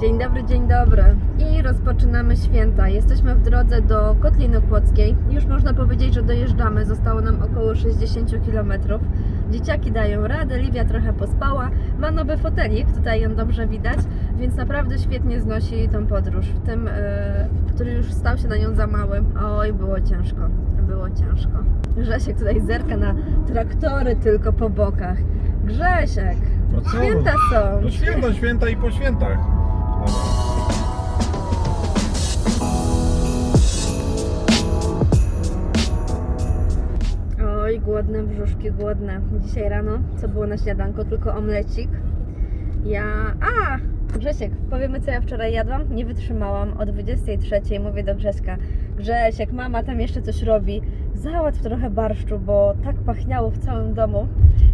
Dzień dobry, dzień dobry. I rozpoczynamy święta. Jesteśmy w drodze do Kotliny Kłodzkiej. Już można powiedzieć, że dojeżdżamy. Zostało nam około 60 km. Dzieciaki dają radę, Livia trochę pospała. Ma nowy fotelik, tutaj ją dobrze widać, więc naprawdę świetnie znosi tą podróż. W tym, e, który już stał się na nią za mały. Oj, było ciężko. Było ciężko. Grzesiek tutaj zerka na traktory tylko po bokach. Grzesiek, No co? święta są. No święta, święta i po świętach. Oj, głodne brzuszki, głodne. Dzisiaj rano, co było na śniadanko? Tylko omlecik. Ja... A! Grzesiek, powiemy co ja wczoraj jadłam? Nie wytrzymałam. O 23 mówię do Grześka. Grzesiek, mama tam jeszcze coś robi. Załatw trochę barszczu, bo tak pachniało w całym domu.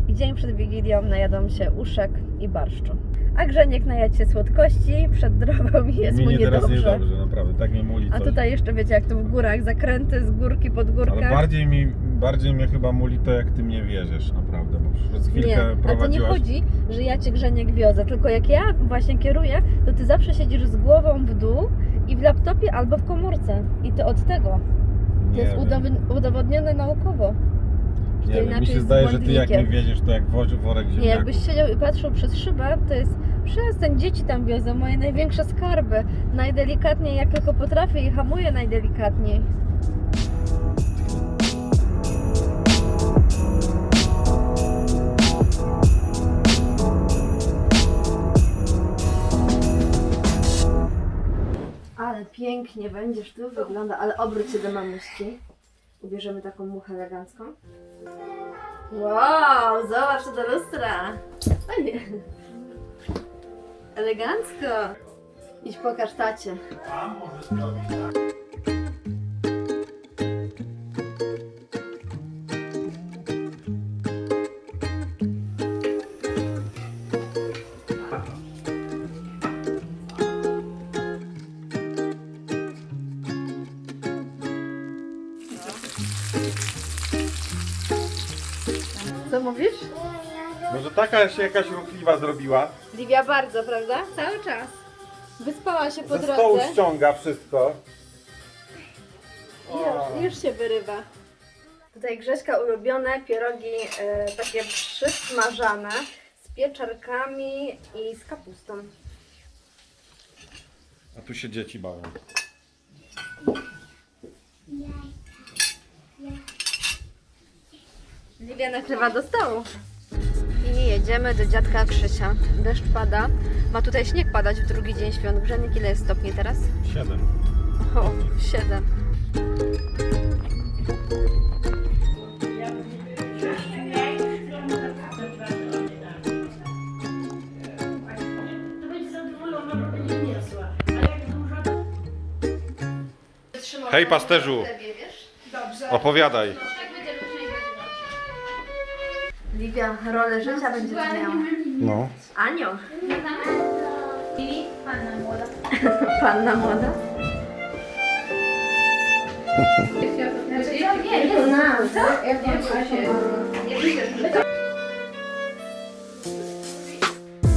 I dzień przed Wigilią najadłam się uszek i barszczu. A Grzeniek najadł się słodkości przed drogą i jest Mi mu nie teraz niedobrze. niedobrze, naprawdę. Tak mnie muli A coś. tutaj jeszcze wiecie jak to w górach, zakręty z górki pod górkę. Ale bardziej mi, bardziej mnie chyba muli to, jak ty mnie wierzysz, naprawdę. Bo przez chwilkę Nie, a to nie prowadziłaś. chodzi, że ja cię Grzeniek wiozę, tylko jak ja właśnie kieruję, to ty zawsze siedzisz z głową w dół i w laptopie albo w komórce. I to od tego. To Nie jest wiem. udow- udowodnione naukowo. Nie wiem, mi inaczej się zdaje, że ty jak błędnikiem. wiedziesz, to jak wozi- worek Nie, ziemniaków. jakbyś siedział i patrzył przez szybę, to jest przestań, dzieci tam wiozę, moje największe skarby. Najdelikatniej jak tylko potrafię i hamuję najdelikatniej. Ale pięknie będziesz tu wygląda, ale obróć się do mamuśki. Ubierzemy taką muchę elegancką. Wow, zobacz to do lustra. Fajnie. Elegancko. Idź pokaż tacie. Taka się jakaś ruchliwa zrobiła. Livia bardzo, prawda? Cały czas. Wyspała się po Ze stołu drodze. ściąga wszystko. Już, już się wyrywa. Tutaj Grześka ulubione pierogi e, takie przysmażane z pieczarkami i z kapustą. A tu się dzieci bawią. Livia nakrywa do stołu. Jedziemy do dziadka Krzysia. Deszcz pada. Ma tutaj śnieg padać w drugi dzień świąt. Grzenik, ile jest stopni teraz? Siedem. O, siedem. To będzie zadowolona, bo będzie niesła. A jak dużo... Hej pasterzu, Dobrze. opowiadaj. Livia, rolę życia będzie miała. No. Anioł. I panna młoda. Panna młoda. Znaczy, ja wiem, jest. Co? Ja wiem, się...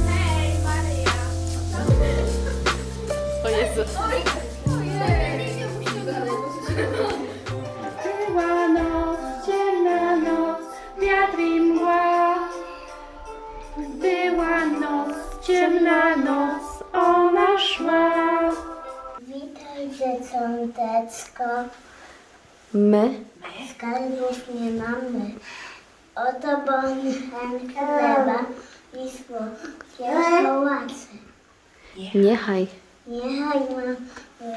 Hej, Maryja. O Jezu. Noc, ona szła. Witaj dzieciąteczko, My? skarbów nie mamy. Oto bochenka chleba i słodkie. Niechaj. Niechaj ma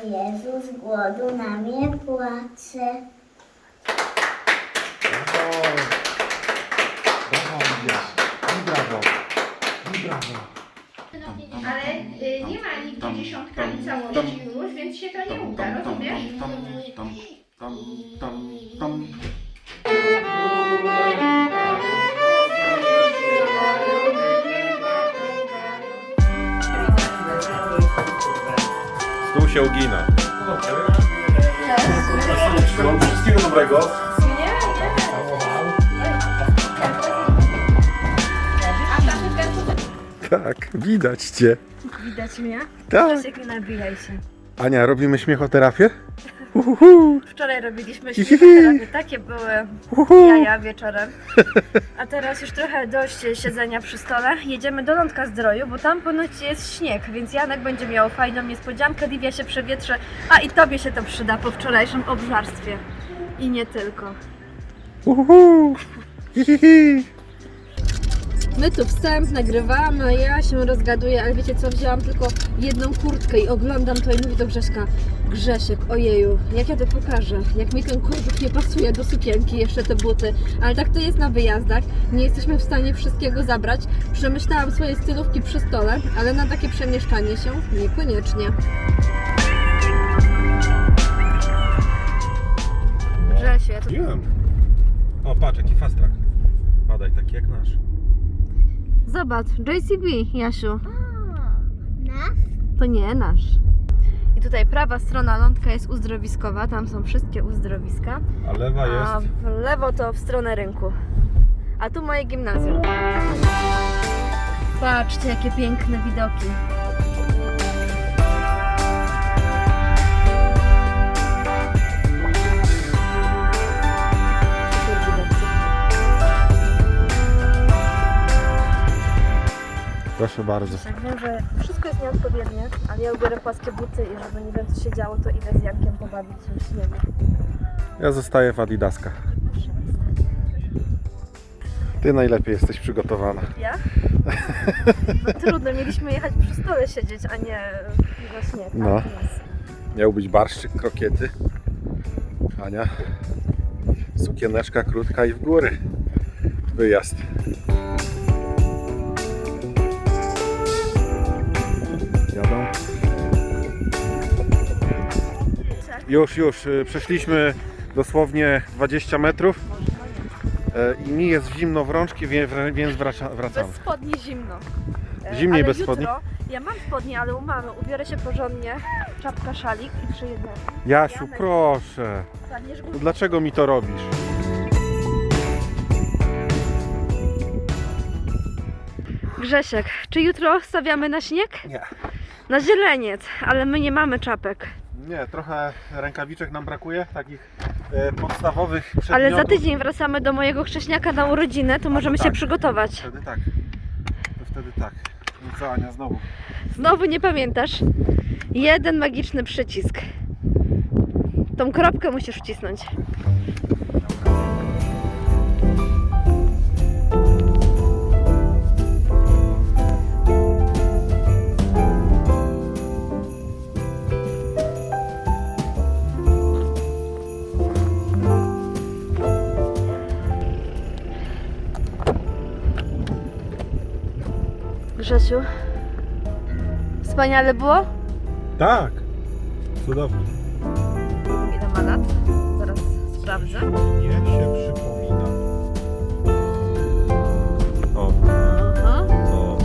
Jezus głodu na mnie płacze. Brawo. Brawo. Ale y, nie ma dziesiątkami całości już, więc się to nie uda, rozumiesz? tam, tam, tam, tam. Stół się ugina. Wszystkiego dobrego. Tak, widać cię. Widać mnie? Tak. Grzesiek, nie nabijaj się. Ania, robimy śmiechoterapię? Uhuhu. Wczoraj robiliśmy śmiechoterapię, takie były Uhu. jaja wieczorem. A teraz już trochę dość siedzenia przy stole. Jedziemy do Lądka Zdroju, bo tam ponoć jest śnieg, więc Janek będzie miał fajną niespodziankę, Livia się przewietrze, a i Tobie się to przyda po wczorajszym obżarstwie. I nie tylko. Uhuhu. Hi, hi, hi. My tu wstęp nagrywamy, ja się rozgaduję, ale wiecie co, wzięłam tylko jedną kurtkę i oglądam to i mówię do Grześka Grzesiek, ojeju, jak ja to pokażę, jak mi ten korbuk nie pasuje do sukienki, jeszcze te buty, ale tak to jest na wyjazdach, nie jesteśmy w stanie wszystkiego zabrać, przemyślałam swoje stylówki przy stole, ale na takie przemieszczanie się niekoniecznie. Tu... Wiem. O, patrz, jaki fast track. Badaj, taki jak nasz. Zobacz, JCB, Jasiu. Nas? To nie nasz. I tutaj prawa strona lądka jest uzdrowiskowa, tam są wszystkie uzdrowiska, A lewa a jest... w lewo to w stronę rynku. A tu moje gimnazjum. Patrzcie, jakie piękne widoki. Proszę bardzo. Tak wiem, że wszystko jest nieodpowiednie, ale ja ubiorę płaskie buty i żeby nie wiem co się działo, to idę z Jankiem pobawić się w śniegu. Ja zostaję w Adidaskach. Ty najlepiej jesteś przygotowana. Ja? No trudno, mieliśmy jechać przy stole siedzieć, a nie na śnieg. No. No. Jest. Miał być barszczyk, krokiety. Ania. Sukieneczka krótka i w góry. Wyjazd. Już, już. y, Przeszliśmy dosłownie 20 metrów. E, I mi jest zimno w rączki, więc wraca- wracamy. Bez spodni zimno. E, Zimniej ale bez jutro, spodni? Ja mam spodnie, ale u mamy. Ubiorę się porządnie, czapka, szalik i przyjedę. Jasiu, proszę. No. Dlaczego mi to robisz? Grzesiek, czy jutro stawiamy na śnieg? Nie. Na zieleniec, ale my nie mamy czapek. Nie, trochę rękawiczek nam brakuje, takich e, podstawowych przedmiotów. Ale za tydzień wracamy do mojego chrześniaka na urodzinę, to możemy się tak. przygotować. Wtedy tak. To wtedy tak. No co Ania, znowu. Znowu nie pamiętasz? Jeden magiczny przycisk. Tą kropkę musisz wcisnąć. Grzesiu, wspaniale było? Tak. Cudownie. Ile ma lat? Zaraz sprawdzę. Mnie się przypomina. O. Aha. o.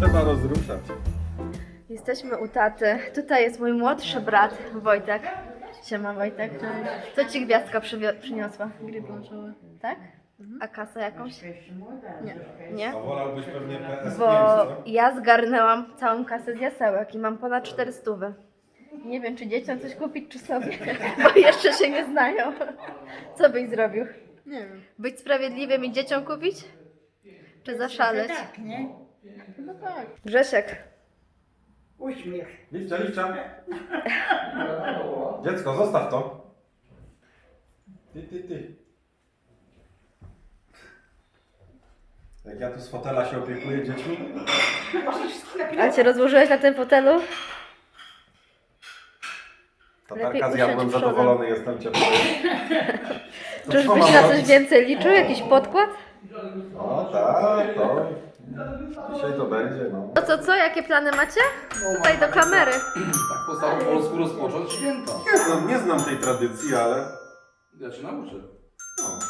Trzeba rozruszać. Jesteśmy u taty. Tutaj jest mój młodszy brat, Wojtek. Siema Wojtek. Co ci gwiazdka przyniosła? Gry planszowe. Tak? A kasę jakąś? Nie. Nie? A wolałbyś pewnie PS5, Bo co? ja zgarnęłam całą kasę z jasełek i mam ponad 400. Nie wiem, czy dzieciom coś kupić, czy sobie, bo jeszcze się nie znają. Co byś zrobił? Nie wiem. Być sprawiedliwym i dzieciom kupić? Czy zaszaleć? Tak, nie? Chyba tak. Grzesiek, Uśmiech. Liwcia, liwcia. Dziecko, zostaw to. Ty, ty, ty. Jak ja tu z fotela się opiekuję dziećmi? a cię rozłożyłeś na tym fotelu? Lepiej Tatarka zjadłem, usiądź zadowolony jestem cię. To co Czyżbyś mam na coś robić? więcej liczył? Jakiś podkład? O tak, to. Dzisiaj to będzie, no. To co, co? Jakie plany macie? Tutaj do kamery. Tak po staropolsku rozpocząć święta. Nie znam, nie znam tej tradycji, ale... Ja cię nauczę. No.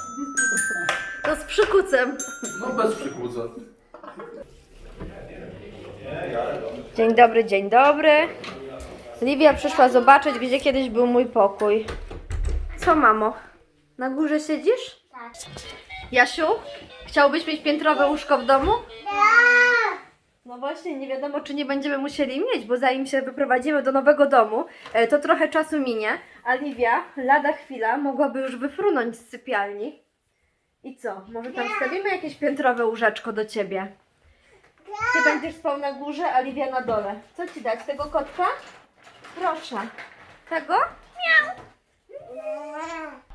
To z przykucem. No bez przykłóceń. Dzień dobry, dzień dobry. Livia przyszła zobaczyć, gdzie kiedyś był mój pokój. Co, mamo? Na górze siedzisz? Tak. Jasiu, Chciałbyś mieć piętrowe łóżko w domu? No właśnie, nie wiadomo, czy nie będziemy musieli mieć, bo zanim się wyprowadzimy do nowego domu, e, to trochę czasu minie. A Livia, lada chwila, mogłaby już wyfrunąć z sypialni. I co? Może tam wstawimy jakieś piętrowe łóżeczko do ciebie? Ty będziesz spał na górze, a Livia na dole. Co ci dać? Tego kotka? Proszę. Tego?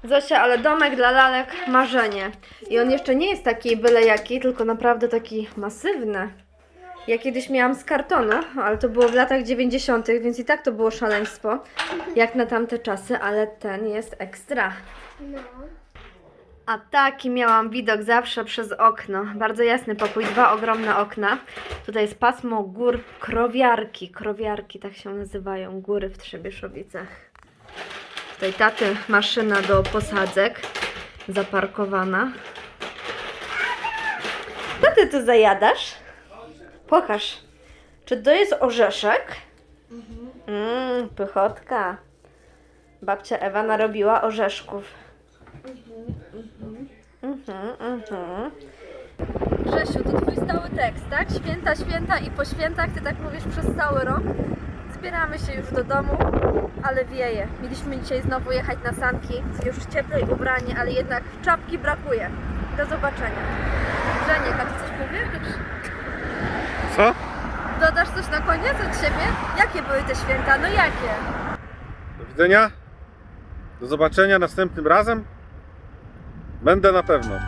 Zosia, ale domek dla lalek marzenie. I on jeszcze nie jest taki byle jaki, tylko naprawdę taki masywny. Ja kiedyś miałam z kartonu, ale to było w latach 90., więc i tak to było szaleństwo, jak na tamte czasy, ale ten jest ekstra. No. A taki miałam widok zawsze przez okno. Bardzo jasny pokój, dwa ogromne okna. Tutaj jest pasmo gór krowiarki. Krowiarki tak się nazywają, góry w Trzebieszowicach. Tutaj taty maszyna do posadzek zaparkowana. Co ty tu zajadasz? Pokaż. Czy to jest orzeszek? Mmm, pychotka. Babcia Ewa narobiła orzeszków. Mhm, mhm. Grzesiu, to twój stały tekst, tak? Święta, święta i po świętach, ty tak mówisz przez cały rok. Zbieramy się już do domu, ale wieje. Mieliśmy dzisiaj znowu jechać na sanki, już cieplej ubranie, ale jednak czapki brakuje. Do zobaczenia. Grzeniek, a ty coś powiesz? Co? Dodasz coś na koniec od siebie? Jakie były te święta? No jakie? Do widzenia. Do zobaczenia następnym razem. Będę na pewno.